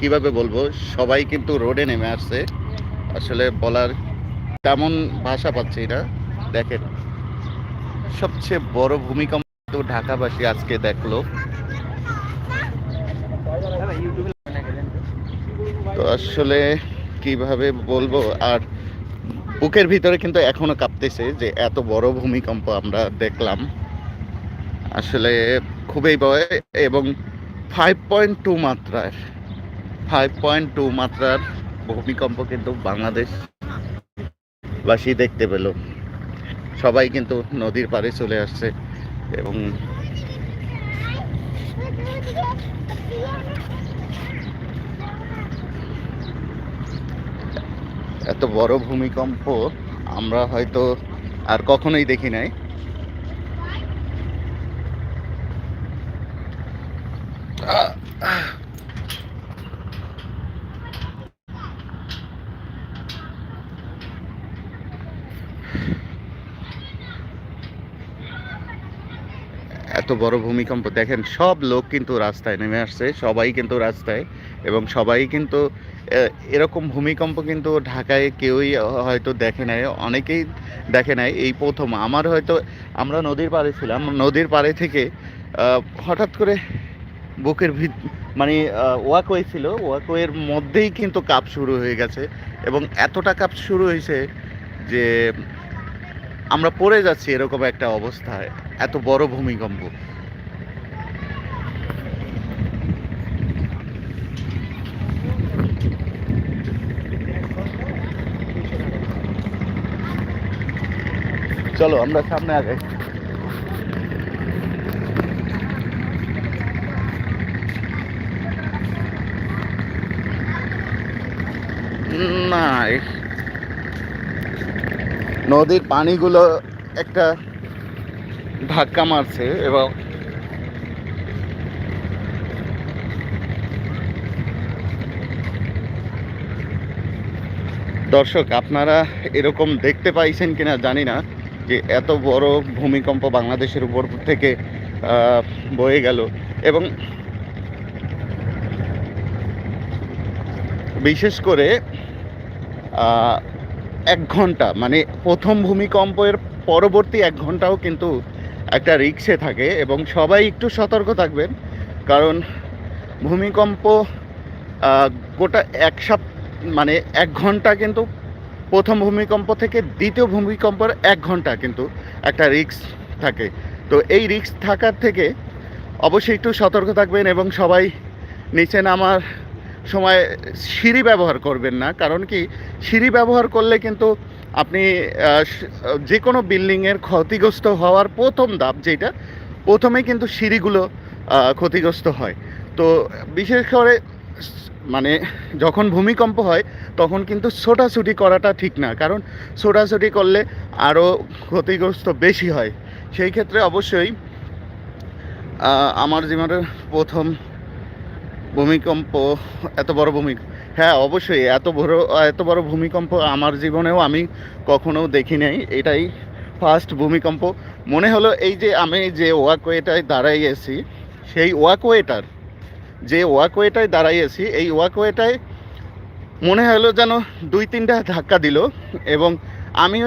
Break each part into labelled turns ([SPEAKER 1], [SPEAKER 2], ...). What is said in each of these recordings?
[SPEAKER 1] কীভাবে বলব? সবাই কিন্তু রোডে নেমে আসছে। আসলে বলার তেমন ভাষা পাচ্ছি না। দেখেন, সবচেয়ে বড় ভূমিকম্প তো ঢাকাবাসী আজকে দেখল। তো আসলে কীভাবে বলব? আর বুকের ভিতরে কিন্তু এখনও কাঁপতেছে যে এত বড় ভূমিকম্প আমরা দেখলাম। আসলে খুবই ভয় এবং ফাইভ পয়েন্ট টু মাত্রার ফাইভ পয়েন্ট টু মাত্রার ভূমিকম্প কিন্তু বাংলাদেশবাসী দেখতে পেল। সবাই কিন্তু নদীর পাড়ে চলে আসছে এবং এত বড় ভূমিকম্প আমরা হয়তো আর কখনোই দেখি নাই। এত বড় ভূমিকম্প, দেখেন, সব লোক কিন্তু রাস্তায় নেমে আসছে, সবাই কিন্তু রাস্তায় এবং সবাই কিন্তু এরকম ভূমিকম্প কিন্তু ঢাকায় কেউই হয়তো দেখে নাই, অনেকেই দেখে নাই, এই প্রথম। আমার হয়তো, আমরা নদীর পাড়ে ছিলাম, নদীর পাড়ে থেকে হঠাৎ করে বুকের ভিত মানে ওয়াকওয়ে ছিল, ওয়াকওয়ের মধ্যেই কিন্তু কাপ শুরু হয়ে গেছে এবং এতটা কাপ শুরু হয়েছে যে আমরা পড়ে যাচ্ছি এরকম একটা অবস্থায় এত বড় ভূমিকম্প। চলো আমরা সামনে আগে। না নদীর পানিগুলো একটা ধাক্কা মারছে এবং দর্শক, আপনারা এরকম দেখতে পাইছেন কিনা জানি না, যে এত বড় ভূমিকম্প বাংলাদেশের উপর থেকে বয়ে গেল এবং বিশেষ করে এক ঘণ্টা মানে প্রথম ভূমিকম্পের পরবর্তী এক ঘন্টাও কিন্তু একটা রিক্সে থাকে এবং সবাই একটু সতর্ক থাকবেন। কারণ ভূমিকম্প গোটা এক সপ মানে এক ঘণ্টা কিন্তু প্রথম ভূমিকম্প থেকে দ্বিতীয় ভূমিকম্পের এক ঘণ্টা কিন্তু একটা রিক্স থাকে। তো এই রিক্স থাকার থেকে অবশ্যই একটু সতর্ক থাকবেন এবং সবাই নিচে নামার সময় সিঁড়ি ব্যবহার করবেন না। কারণ কি, সিঁড়ি ব্যবহার করলে কিন্তু আপনি যে কোনো বিল্ডিংয়ের ক্ষতিগ্রস্ত হওয়ার প্রথম ধাপ যেটা প্রথমে কিন্তু সিঁড়িগুলো ক্ষতিগ্রস্ত হয়। তো বিশেষ করে মানে যখন ভূমিকম্প হয়, তখন কিন্তু ছোটাছুটি করাটা ঠিক না। কারণ ছোটাছুটি করলে আরও ক্ষতিগ্রস্ত বেশি হয়। সেই ক্ষেত্রে অবশ্যই আমার জীবনের প্রথম ভূমিকম্প, এত বড় ভূমি হ্যাঁ অবশ্যই, এত বড় এত বড় ভূমিকম্প আমার জীবনেও আমি কখনো দেখি নাই, এটাই ফার্স্ট ভূমিকম্প। মনে হলো এই যে আমি যে ওয়াকওয়েটায় দাঁড়াইয়েছি সেই ওয়াকওয়েটার যে ওয়াকওয়েটায় দাঁড়াইয়েছি এই ওয়াকওয়েটায় মনে হলো যেন দুই তিনটা ধাক্কা দিল এবং আমি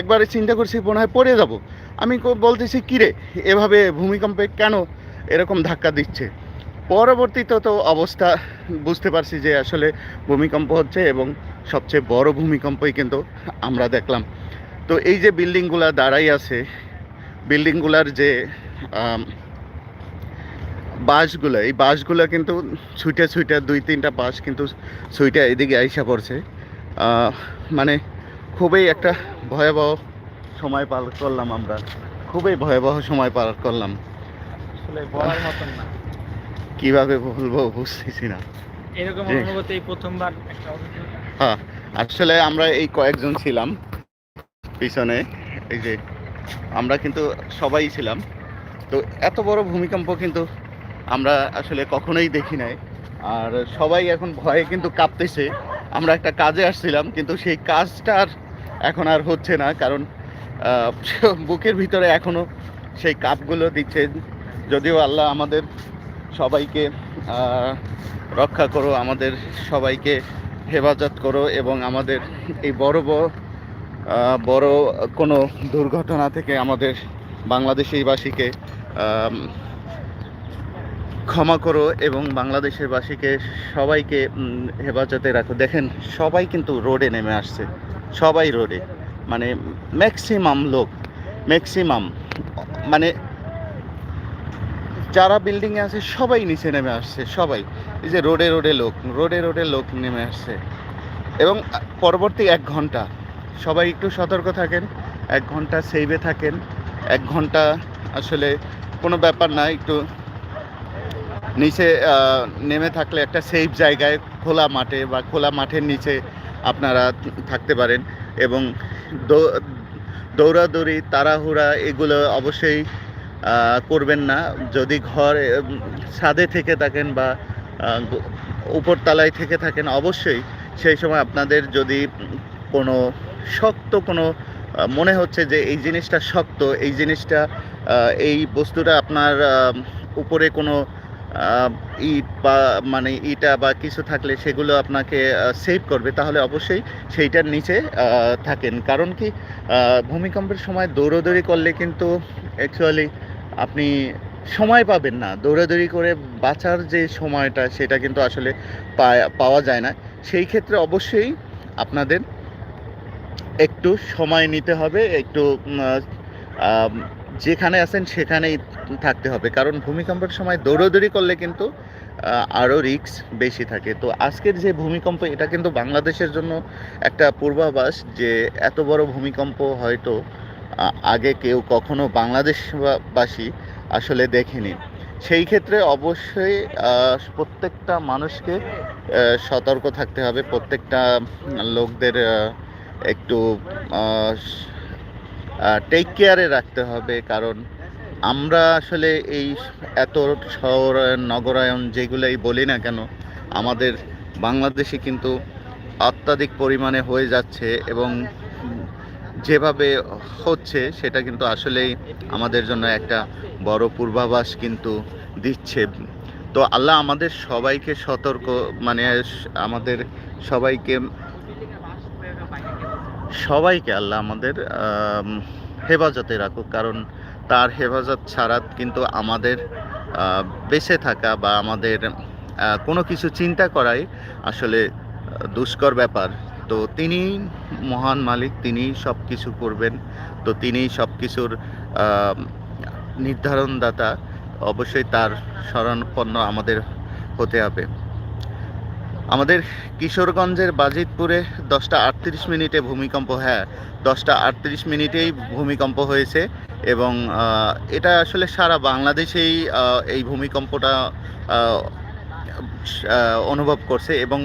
[SPEAKER 1] একবারে চিন্তা করছি মনে হয় পড়ে যাব। আমি বলতেছি, কিরে, এভাবে ভূমিকম্পে কেন এরকম ধাক্কা দিচ্ছে? পরবর্তীতে তো অবস্থা বুঝতে পারছি যে আসলে ভূমিকম্প হচ্ছে এবং সবচেয়ে বড় ভূমিকম্পই কিন্তু আমরা দেখলাম। তো এই যে বিল্ডিংগুলা দাঁড়াই আছে বিল্ডিংগুলার যে আম, বাসগুলো এই বাসগুলো কিন্তু ছুটে ছুটে দুই তিনটা বাস কিন্তু ছুটে এদিকে আইসা পড়ছে। মানে খুবই একটা ভয়াবহ সময় পার করলাম আমরা। খুবই ভয়াবহ সময় পার করলাম।
[SPEAKER 2] আসলে বলার মতন না।
[SPEAKER 1] কীভাবে বলব বুঝতেছি না।
[SPEAKER 2] এরকম অনুভূতি প্রথমবার
[SPEAKER 1] হ্যাঁ আসলে আমরা এই কয়েকজন ছিলাম পিছনে এই যে আমরা কিন্তু সবাই ছিলাম। তো এত বড় ভূমিকম্প কিন্তু আমরা আসলে কখনোই দেখি নাই। আর সবাই এখন ভয়ে কিন্তু কাঁপতেছে। আমরা একটা কাজে আসছিলাম কিন্তু সেই কাজটা আর এখন আর হচ্ছে না কারণ বুকের ভিতরে এখনও সেই কাপগুলো দিচ্ছে যদিও আল্লাহ আমাদের সবাইকে রক্ষা করো, আমাদের সবাইকে হেফাজত করো এবং আমাদের এই বড় বড় কোনো দুর্ঘটনা থেকে আমাদের বাংলাদেশিবাসীকে ক্ষমা করো এবং বাংলাদেশের বাসীকে সবাইকে হেফাজতে রাখো। দেখেন, সবাই কিন্তু রোডে নেমে আসছে। সবাই রোডে। মানে ম্যাক্সিমাম লোক ম্যাক্সিমাম মানে যারা বিল্ডিংয়ে আছে, সবাই নিচে নেমে আসছে, সবাই। এই যে রোডে রোডে লোক, রোডে রোডে লোক নেমে আসছে। এবং পরবর্তী এক ঘণ্টা, সবাই একটু সতর্ক থাকেন, এক ঘণ্টা সেভে থাকেন, এক ঘণ্টা আসলে কোনো ব্যাপার না, একটু নিচে নেমে থাকলে একটা সেফ জায়গায়, খোলা মাঠে বা খোলা মাঠের নিচে আপনারা থাকতে পারেন। এবং দৌড়াদৌড়ি, তাড়াহুড়া, এগুলো অবশ্যই করবেন না। যদি ঘর ছাদে থেকে থাকেন বা আহ, গ- উপরতলায় থেকে থাকেন অবশ্যই সেই সময় আপনাদের যদি কোনো শক্ত কোনো মনে হচ্ছে যে এই জিনিসটা শক্ত এই জিনিসটা এই বস্তুটা আপনার উপরে কোনো ইট বা মানে ইটা বা কিছু থাকলে সেগুলো আপনাকে সেভ করবে তাহলে অবশ্যই সেইটার নিচে থাকেন। কারণ কি ভূমিকম্পের সময় দৌড়াদৌড়ি করলে কিন্তু অ্যাকচুয়ালি আপনি সময় পাবেন না। দৌড়াদৌড়ি করে বাঁচার যে সময়টা, সেটা কিন্তু আসলে পাওয়া যায় না। সেই ক্ষেত্রে অবশ্যই আপনাদের একটু সময় নিতে হবে, একটু যেখানে আছেন সেখানেই থাকতে হবে। কারণ ভূমিকম্পের সময় দৌড়াদৌড়ি করলে কিন্তু আরও রিস্ক বেশি থাকে। তো আজকের যে ভূমিকম্প, এটা কিন্তু বাংলাদেশের জন্য একটা পূর্বাভাস যে এত বড় ভূমিকম্প হয়তো আগে কেউ কখনো বাংলাদেশবাসী আসলে দেখেনি। সেই ক্ষেত্রে অবশ্যই প্রত্যেকটা মানুষকে সতর্ক থাকতে হবে। প্রত্যেকটা লোকদের একটু টেক কেয়ারে রাখতে হবে। কারণ আমরা আসলে এই এত শহর, নগরায়ন যেগুলোই বলি না কেন, আমাদের বাংলাদেশে কিন্তু অত্যাধিক পরিমাণে হয়ে যাচ্ছে এবং যেভাবে হচ্ছে, সেটা কিন্তু আসলেই আমাদের জন্য একটা বড় পূর্বাভাস কিন্তু দিচ্ছে। তো আল্লাহ আমাদের সবাইকে সতর্ক মানে আমাদের সবাইকে সবাইকে আল্লাহ আমাদের হেফাজতে রাখুক। কারণ তার হেফাজত ছাড়া কিন্তু আমাদের বেঁচে থাকা বা আমাদের কোনো কিছু চিন্তা করাই আসলে দুষ্কর ব্যাপার। তো তিনি মহান মালিক, তিনি সব কিছু করবেন। তো তিনি সব কিছুর নির্ধারণদাতা অবশ্যই তার শরণাপন্ন আমাদের হতে হবে। আমাদের কিশোরগঞ্জের বাজিতপুরে দশটা আটত্রিশ মিনিটে ভূমিকম্প হ্যাঁ দশটা আটত্রিশ মিনিটেই ভূমিকম্প হয়েছে এবং এটা আসলে সারা বাংলাদেশেই এই ভূমিকম্পটা অনুভব করছে এবং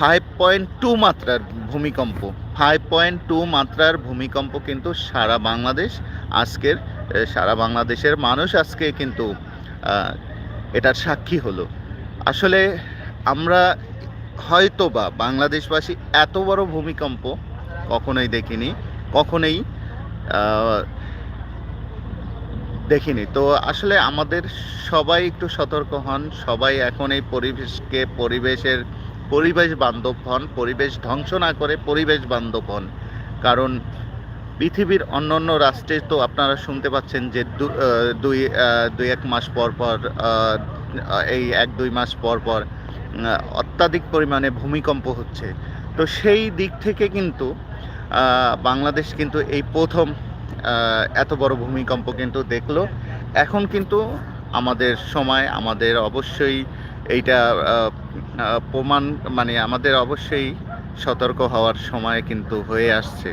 [SPEAKER 1] ফাইভ পয়েন্ট টু মাত্রার ভূমিকম্প ফাইভ পয়েন্ট টু মাত্রার ভূমিকম্প কিন্তু সারা বাংলাদেশ আজকের সারা বাংলাদেশের মানুষ আজকে কিন্তু এটার সাক্ষী হলো। আসলে আমরা হয়তো বা বাংলাদেশবাসী এত বড় ভূমিকম্প কখনোই দেখিনি কখনোই দেখিনি। তো আসলে আমাদের সবাই একটু সতর্ক হন, সবাই এখন এই পরিবেশকে, পরিবেশের পরিবেশ বান্ধব হন, পরিবেশ ধ্বংস না করে পরিবেশ বান্ধব হন। কারণ পৃথিবীর অন্য অন্য রাষ্ট্রে তো আপনারা শুনতে পাচ্ছেন যে দুই দুই এক মাস পর পর এই এক দুই মাস পর পর অত্যাধিক পরিমাণে ভূমিকম্প হচ্ছে। তো সেই দিক থেকে কিন্তু বাংলাদেশ কিন্তু এই প্রথম এত বড় ভূমিকম্প কিন্তু দেখল। এখন কিন্তু আমাদের সময়, আমাদের অবশ্যই এইটা প্রমাণ মানে আমাদের অবশ্যই সতর্ক হওয়ার সময় কিন্তু হয়ে আসছে।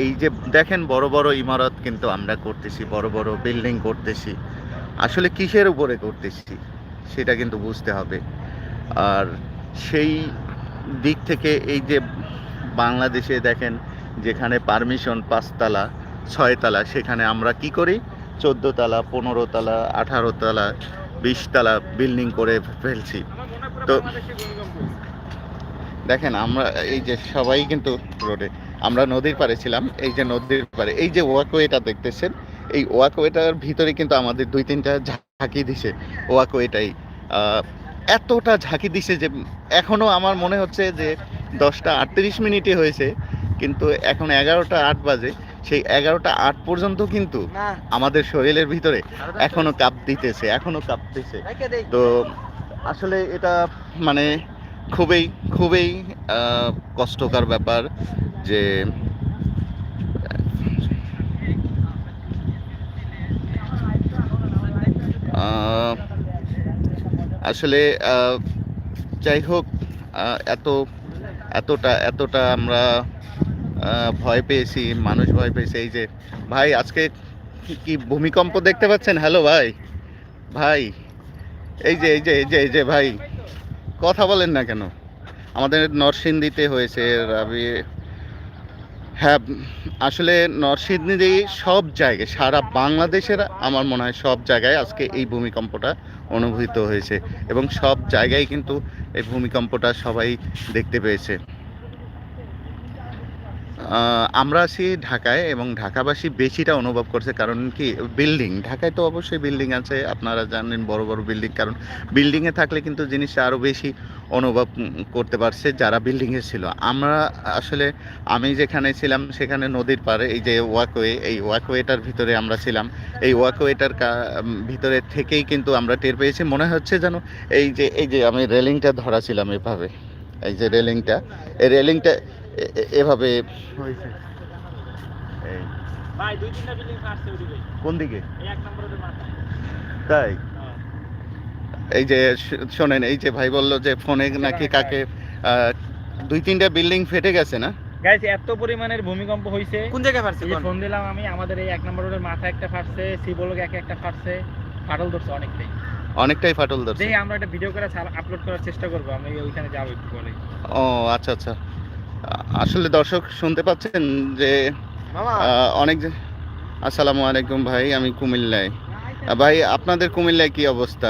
[SPEAKER 1] এই যে দেখেন বড় বড় ইমারত কিন্তু আমরা করতেছি, বড় বড় বিল্ডিং করতেছি। আসলে কিসের উপরে করতেছি, সেটা কিন্তু বুঝতে হবে। আর সেই দিক থেকে এই যে বাংলাদেশে দেখেন যেখানে পারমিশন পাঁচতলা, ছয়তলা, সেখানে আমরা কি করি? চোদ্দ তলা পনেরো তলা আঠারো তলা বিশ তলা বিল্ডিং করে ফেলছি। তো দেখেন আমরা এই যে সবাই কিন্তু রোডে আমরা নদীর পাড়ে ছিলাম এই যে নদীর পাড়ে এই যে ওয়াকওয়েটা দেখতেছেন এই ওয়াকওয়েটার ভিতরে কিন্তু আমাদের দুই তিনটা ঝাঁকি দিছে ওয়াকো এটাই আহ, এতটা ঝাঁকি দিছে যে এখনও আমার মনে হচ্ছে যে দশটা আটত্রিশ মিনিটই হয়েছে কিন্তু এখন এগারোটা আট বাজে সেই এগারোটা আট পর্যন্ত কিন্তু আমাদের শরীরের ভিতরে এখনও কাঁপ দিতেছে এখনও কাপ দিছে। তো আসলে এটা মানে খুবই খুবই কষ্টকর ব্যাপার যে আসলে যাই হোক এত, এতটা এতটা আমরা ভয় পেয়েছি, মানুষ ভয় পেয়েছে, এই যে, ভাই আজকে কি- ভূমিকম্প দেখতে পাচ্ছেন? হ্যালো, ভাই ভাই এই যে এই যে এই যে এই যে ভাই, কথা বলেন না কেন? আমাদের নরসিংদীতে হয়েছে রাবি হ্যাঁ আসলে নরসিংদী সব জায়গায়, সারা বাংলাদেশের আমার মনে হয় সব জায়গায় আজকে এই ভূমিকম্পটা অনুভূত হয়েছে এবং সব জায়গায় কিন্তু এই ভূমিকম্পটা সবাই দেখতে পেয়েছে। আমরা আছি ঢাকায় এবং ঢাকাবাসী বেশিটা অনুভব করছে, কারণ কি বিল্ডিং ঢাকায় তো অবশ্যই বিল্ডিং আছে, আপনারা জানেন বড় বড় বিল্ডিং কারণ বিল্ডিংয়ে থাকলে কিন্তু জিনিসটা আরও বেশি অনুভব করতে পারছে যারা বিল্ডিংয়ে ছিল। আমরা আসলে, আমি যেখানে ছিলাম সেখানে নদীর পাড়ে, এই যে ওয়াকওয়ে এই ওয়াকওয়েটার ভিতরে আমরা ছিলাম। এই ওয়াকওয়েটার ভিতরে থেকেই কিন্তু আমরা টের পেয়েছি। মনে হচ্ছে যেন এই যে এই যে আমি রেলিংটা ধরা ছিলাম এভাবে। এই যে রেলিংটা এই রেলিংটা এভাবে হয়েছে। এই।
[SPEAKER 2] ভাই দুই তিনটা বিল্ডিং ফাটছে ওদিকে
[SPEAKER 1] কোন দিকে?
[SPEAKER 2] এই এক নম্বরের মাথায়।
[SPEAKER 1] তাই?
[SPEAKER 2] হ্যাঁ।
[SPEAKER 1] এই যে শোনেন এই যে ভাই বলল যে ফোনে নাকি কাকে দুই তিনটা বিল্ডিং ফেটে গেছে না?
[SPEAKER 2] গাইস এত পরিমাণের ভূমিকম্প হয়েছে
[SPEAKER 3] কোন জায়গায়
[SPEAKER 2] এই ফোন দিলাম আমি আমাদের এই এক নম্বর রোডের মাথায় একটা ফাটছে সিবলক একে একটা ফাটছে। ফাটল ধরছে অনেকটাই।
[SPEAKER 1] অনেকটাই ফাটল ধরছে।
[SPEAKER 2] দেখি আমরা একটা ভিডিও করে আপলোড করার চেষ্টা করব আমি ওইখানে যাব একটু পরে।
[SPEAKER 1] ও আচ্ছা আচ্ছা। আসলে দর্শক শুনতে পাচ্ছেন যে অনেক আসসালামু আলাইকুম ভাই আমি কুমিল্লায়। ভাই আপনাদের কুমিল্লায় কি অবস্থা?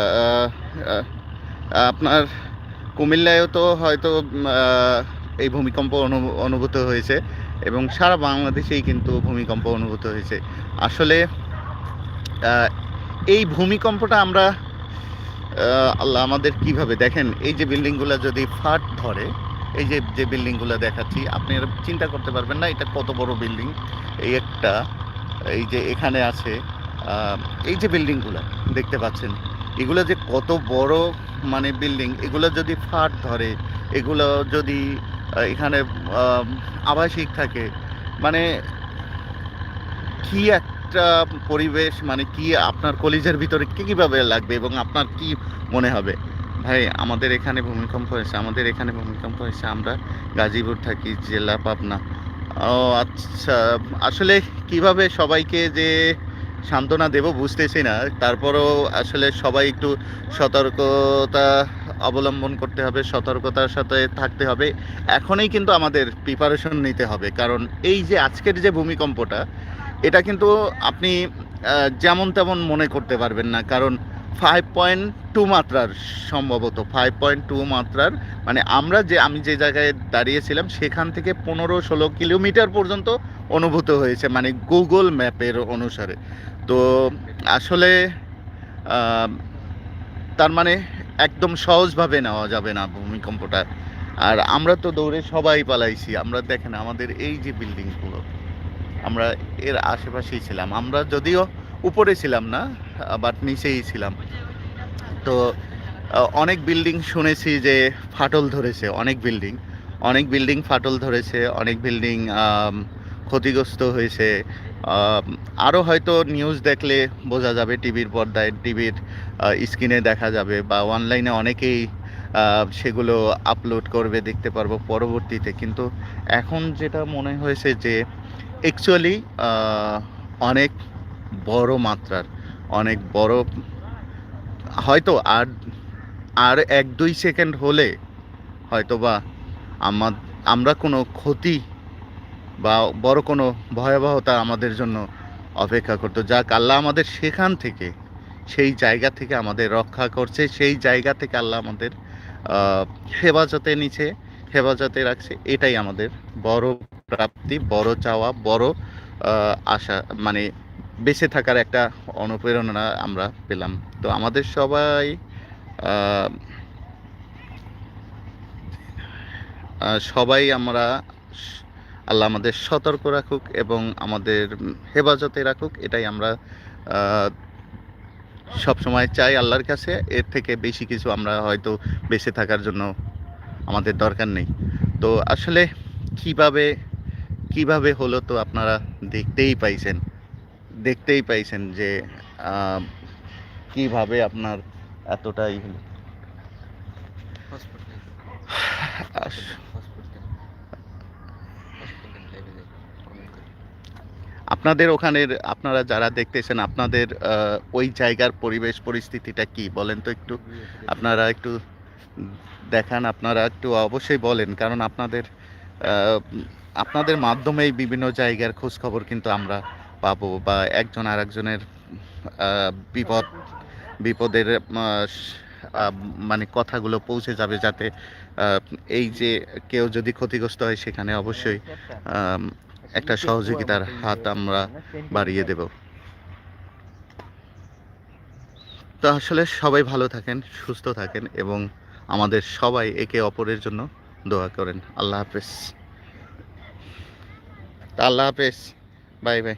[SPEAKER 1] আপনার কুমিল্লায়ও তো হয়তো এই ভূমিকম্প অনু- অনুভূত হয়েছে এবং সারা বাংলাদেশেই কিন্তু ভূমিকম্প অনুভূত হয়েছে। আসলে এই ভূমিকম্পটা আমরা আল্লাহ আমাদের কীভাবে দেখেন? এই যে বিল্ডিংগুলো যদি ফাট ধরে এই যে যে বিল্ডিংগুলো দেখাচ্ছি, আপনি চিন্তা করতে পারবেন না, এটা কত বড় বিল্ডিং। এই একটা, এই যে এখানে আছে এই যে বিল্ডিংগুলো দেখতে পাচ্ছেন, এগুলো যে কত বড় মানে বিল্ডিং, এগুলো যদি ফাট ধরে, এগুলো যদি এখানে আবাসিক থাকে মানে কি একটা পরিবেশ মানে কি আপনার কলিজের ভিতরে কি, কীভাবে লাগবে এবং আপনার কি মনে হবে? ভাই, আমাদের এখানে ভূমিকম্প হয়েছে, আমাদের এখানে ভূমিকম্প হয়েছে, আমরা গাজীপুর থাকি, জেলা পাবনা। ও আচ্ছা আসলে কীভাবে সবাইকে যে সান্ত্বনা দেব বুঝতেছি না, তারপরও আসলে সবাই একটু সতর্কতা অবলম্বন করতে হবে, সতর্কতার সাথে থাকতে হবে। এখনই কিন্তু আমাদের প্রিপারেশন নিতে হবে, কারণ এই যে আজকের যে ভূমিকম্পটা, এটা কিন্তু আপনি যেমন তেমন মনে করতে পারবেন না, কারণ ফাইভ পয়েন্ট টু মাত্রার সম্ভবত ফাইভ পয়েন্ট টু মাত্রার মানে আমরা যে, আমি যে জায়গায় দাঁড়িয়েছিলাম, সেখান থেকে পনেরো ষোলো কিলোমিটার পর্যন্ত অনুভূত হয়েছে মানে গুগল ম্যাপের অনুসারে। তো আসলে তার মানে একদম সহজভাবে নেওয়া যাবে না ভূমিকম্পটা। আর আমরা তো দৌড়ে সবাই পালাইছি, আমরা দেখেন আমাদের এই যে বিল্ডিংগুলো আমরা এর আশেপাশেই ছিলাম। আমরা যদিও উপরে ছিলাম না বাট নিচেই ছিলাম। তো অনেক বিল্ডিং শুনেছি যে ফাটল ধরেছে, অনেক বিল্ডিং অনেক বিল্ডিং ফাটল ধরেছে, অনেক বিল্ডিং ক্ষতিগ্রস্ত হয়েছে। আরও হয়তো নিউজ দেখলে বোঝা যাবে, টিভির পর্দায়, টিভির স্ক্রিনে দেখা যাবে বা অনলাইনে অনেকেই সেগুলো আপলোড করবে, দেখতে পারব পরবর্তীতে। কিন্তু এখন যেটা মনে হয়েছে যে অ্যাকচুয়ালি অনেক বড় মাত্রার, অনেক বড়, হয়তো আর আর এক দুই সেকেন্ড হলে হয়তো বা আমার, আমরা কোনো ক্ষতি বা বড় কোনো ভয়াবহতা আমাদের জন্য অপেক্ষা করতো। যাক, আল্লাহ আমাদের সেখান থেকে, সেই জায়গা থেকে আমাদের রক্ষা করছে, সেই জায়গা থেকে আল্লাহ আমাদের হেফাজতে নিচে হেফাজতে রাখছে। এটাই আমাদের বড় প্রাপ্তি, বড় চাওয়া, বড় আশা মানে বেঁচে থাকার একটা অনুপ্রেরণা আমরা পেলাম। তো আমাদের সবাই সবাই আমরা আল্লাহ আমাদের সতর্ক রাখুক এবং আমাদের হেফাজতে রাখুক, এটাই আমরা সবসময় চাই আল্লাহর কাছে। এর থেকে বেশি কিছু আমরা হয়তো বেঁচে থাকার জন্য আমাদের দরকার নেই। তো আসলে কীভাবে কীভাবে হলো তো আপনারা দেখতেই পাইছেন। দেখতেই পাইছেন যে কীভাবে আপনার এতটাই হলো? আপনাদের ওখানের আপনারা যারা দেখতেছেন আপনাদের ওই জায়গার পরিবেশ পরিস্থিতিটা কি? বলেন তো একটু। আপনারা একটু দেখান আপনারা একটু অবশ্যই বলেন কারণ আপনাদের আপনাদের মাধ্যমেই বিভিন্ন জায়গার খোঁজ খবর কিন্তু আমরা পাবো বা একজন আর একজনের বিপদ, বিপদের মানে কথাগুলো পৌঁছে যাবে যাতে এই যে কেউ যদি ক্ষতিগ্রস্ত হয় সেখানে অবশ্যই একটা সহযোগিতার হাত আমরা বাড়িয়ে দেব। তো আসলে সবাই ভালো থাকেন, সুস্থ থাকেন এবং আমাদের সবাই একে অপরের জন্য দোয়া করেন। আল্লাহ হাফেজ। আল্লাহ হাফেজ। Bye bye.